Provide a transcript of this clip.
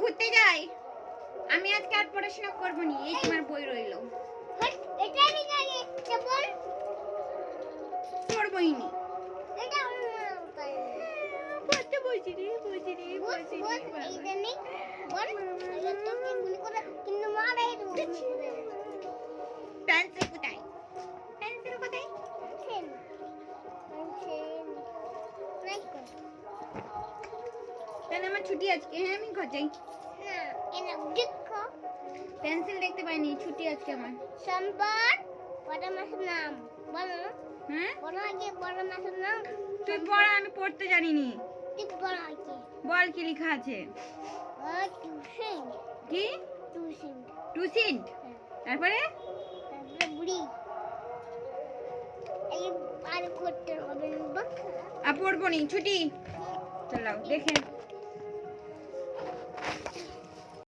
ঘুরতে যাই? আমি আজকে আর পড়াশোনা করব নি এই তোমার বই রইল। হট, এটা আমি জানি কেবল পড়বোই নি। পেন্সিল কোথায়? পেন্সিল কোথায়? তাহলে আমার ছুটি আজকে হ্যাঁ আমি ঘর যাই। না পেন্সিল দেখতে পাইনি ছুটি আজকে আমার। সম্পদ বড় মাছের নাম। বলো। হ্যাঁ? বড় আগে বড় মাছের নাম। তুই পড়া আমি পড়তে জানিনি। ঠিক বড় আগে। বল কি লেখা আছে? কি? টিউশন টু সিন্ট তারপরে? তারপরে বুড়ি। এই আর করতে হবে না আর পড়ব নি ছুটি? চলো দেখে